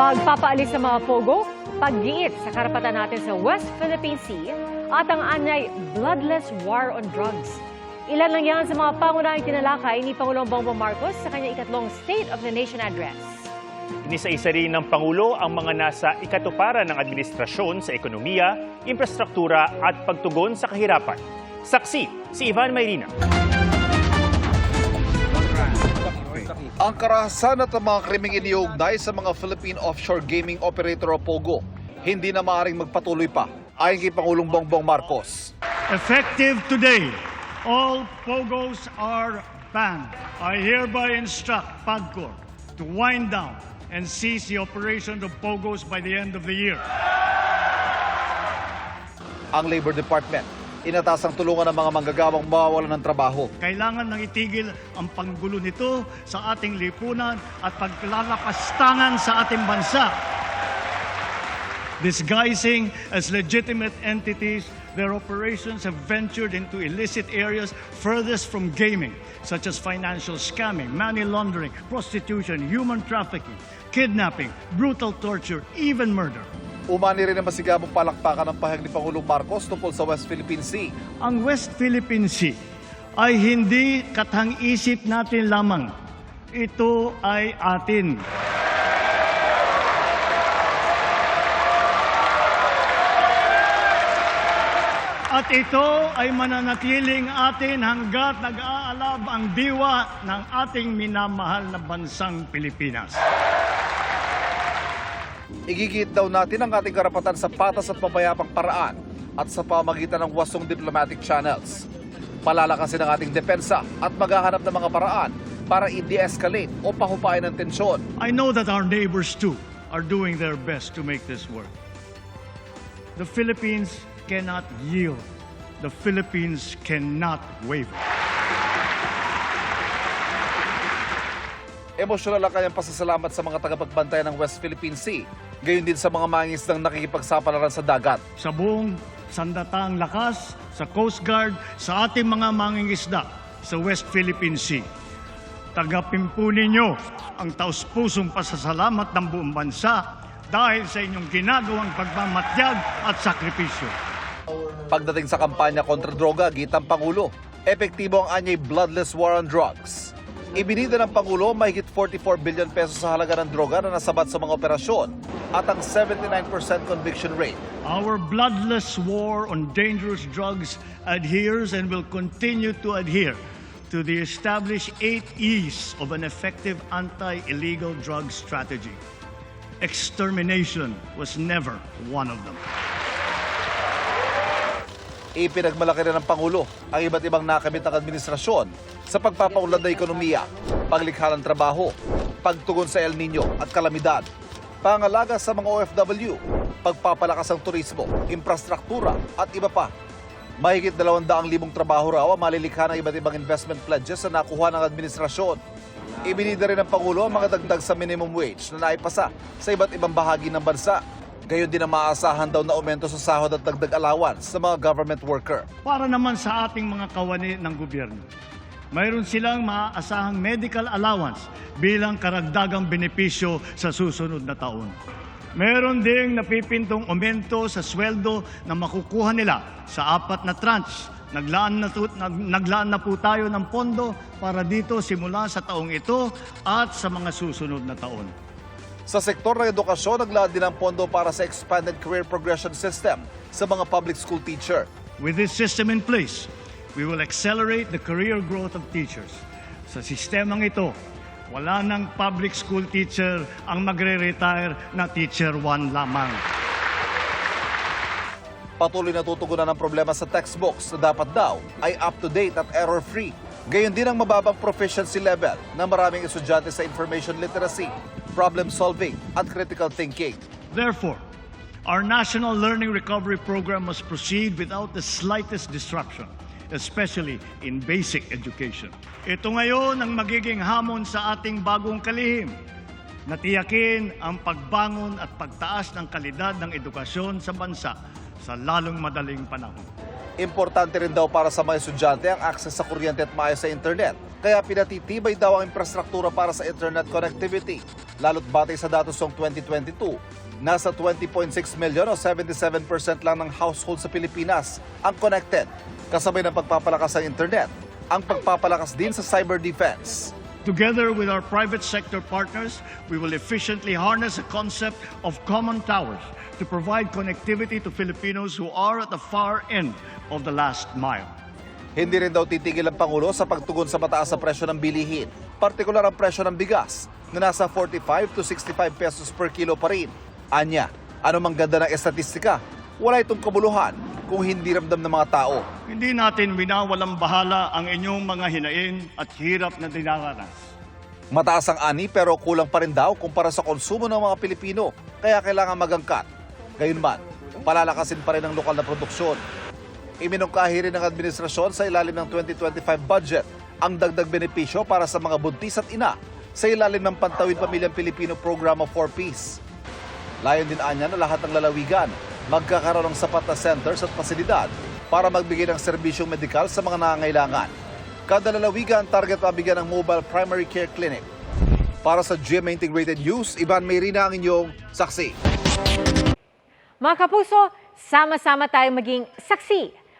Pagpapaalis ng mga pogo, paggiit sa karapatan natin sa West Philippine Sea, at ang anyay bloodless war on drugs. Ilan lang yan sa mga pangunahing tinalakay ni Pangulong Bongbong Marcos sa kanyang ikatlong State of the Nation Address. Inisa-isa rin ng Pangulo ang mga nasa ikatuparan ng administrasyon sa ekonomiya, infrastruktura at pagtugon sa kahirapan. Saksi, si Ivan Mayrina. Ang karahasan at ang mga krimeng iniugnay sa mga Philippine Offshore Gaming Operator o POGO hindi na maaaring magpatuloy pa ayon kay Pangulong Bongbong Marcos. Effective today, all POGOs are banned. I hereby instruct PAGCOR to wind down and cease the operation of POGOs by the end of the year. Ang Labor Department, inatasang tulungan ng mga manggagawang mawawalan ng trabaho. Kailangan nang itigil ang panggulo nito sa ating lipunan at paglalakastangan sa ating bansa. Disguising as legitimate entities, their operations have ventured into illicit areas furthest from gaming, such as financial scamming, money laundering, prostitution, human trafficking, kidnapping, brutal torture, even murder. Umani rin ang masigabong palakpakan ng pahayag ni Pangulong Marcos tungkol sa West Philippine Sea. Ang West Philippine Sea ay hindi katang-isip natin lamang. Ito ay atin. At ito ay mananatiling atin hanggat nag-aalab ang diwa ng ating minamahal na bansang Pilipinas. Igigit daw natin ang ating karapatan sa patas at mabayapang paraan at sa pamagitan ng wasong diplomatic channels. Palalakasin ang ating depensa at maghahanap ng mga paraan para i-de-escalate o pahupain ang tensyon. I know that our neighbors too are doing their best to make this work. The Philippines cannot yield. The Philippines cannot waver. Emosyonal ang kanyang pasasalamat sa mga tagapagbantay ng West Philippine Sea, gayon din sa mga mangisdang nakikipagsapalaran sa dagat. Sa buong sandataang lakas, sa Coast Guard, sa ating mga mangingisda sa West Philippine Sea. Tagapimpo ninyo ang taus-pusong pasasalamat ng buong bansa dahil sa inyong ginagawang pagmamatyag at sakripisyo. Pagdating sa kampanya kontra droga, gitang Pangulo, epektibo ang anyay bloodless war on drugs. Ibinida ng Pangulo mahigit 44 billion pesos sa halaga ng droga na nasabat sa mga operasyon at ang 79% conviction rate. Our bloodless war on dangerous drugs adheres and will continue to adhere to the established eight E's of an effective anti-illegal drug strategy. Extermination was never one of them. Ipinagmalaki rin ng Pangulo ang iba't ibang nakamit ng administrasyon sa pagpapaunlad ng ekonomiya, paglikha ng trabaho, pagtugon sa El Nino at kalamidad, pangalaga sa mga OFW, pagpapalakas ng turismo, infrastruktura at iba pa. Mahigit 200,000 trabaho raw ang malilikha ng iba't ibang investment pledges na nakuha ng administrasyon. Ibinida rin ng Pangulo ang mga dagdag sa minimum wage na naipasa sa iba't ibang bahagi ng bansa. Gayon din ang maaasahan daw na aumento sa sahod at dagdag allowance sa mga government worker. Para naman sa ating mga kawani ng gobyerno, mayroon silang maaasahang medical allowance bilang karagdagang benepisyo sa susunod na taon. Meron ding napipintong aumento sa sweldo na makukuha nila sa apat na tranche. Naglaan na, tu- nag- naglaan na po tayo ng pondo para dito simula sa taong ito at sa mga susunod na taon. Sa sektor ng edukasyon, naglaan din ang pondo para sa expanded career progression system sa mga public school teacher. With this system in place, we will accelerate the career growth of teachers. Sa sistemang ito, wala ng public school teacher ang magre-retire na teacher 1 lamang. Patuloy na tutugunan ang problema sa textbooks na dapat daw ay up-to-date at error-free. Gayon din ang mababang proficiency level ng maraming estudyante sa information literacy, problem solving at critical thinking. Therefore, our National Learning Recovery Program must proceed without the slightest disruption, especially in basic education. Ito ngayon ang magiging hamon sa ating bagong kalihim. Natiyakin ang pagbangon at pagtaas ng kalidad ng edukasyon sa bansa sa lalong madaling panahon. Importante rin daw para sa mga estudyante ang access sa kuryente at maayos sa internet. Kaya pinatitibay daw ang infrastruktura para sa internet connectivity. Lalo't batay sa datos noong 2022, nasa 20.6 million o 77% lang ng household sa Pilipinas ang connected. Kasabay ng pagpapalakas ng internet, ang pagpapalakas din sa cyber defense. Together with our private sector partners, we will efficiently harness the concept of common towers to provide connectivity to Filipinos who are at the far end of the last mile. Hindi rin daw titigil ang Pangulo sa pagtugon sa mataas na presyo ng bilihin. Partikular ang presyo ng bigas na nasa 45 to 65 pesos per kilo pa rin. Anya, anumang ganda ng estatistika, wala itong kabuluhan kung hindi ramdam ng mga tao. Hindi natin winawalang bahala ang inyong mga hinaing at hirap na dinaranas. Mataas ang ani pero kulang pa rin daw kumpara sa konsumo ng mga Pilipino, kaya kailangan magangkat. Gayunman, palalakasin pa rin ang lokal na produksyon. Iminungkahi rin ng administrasyon sa ilalim ng 2025 budget ang dagdag benepisyo para sa mga buntis at ina sa ilalim ng Pantawid Pamilyang Pilipino Programa for Peace. Layon din anya na lahat ng lalawigan magkakaroon ng sapat na centers at pasilidad para magbigay ng serbisyong medikal sa mga nangangailangan. Kada lalawigan target mabigyan ng mobile primary care clinic. Para sa GMA Integrated News, Ivan Mayrina ang inyong saksi. Mga kapuso, sama-sama tayong maging saksi.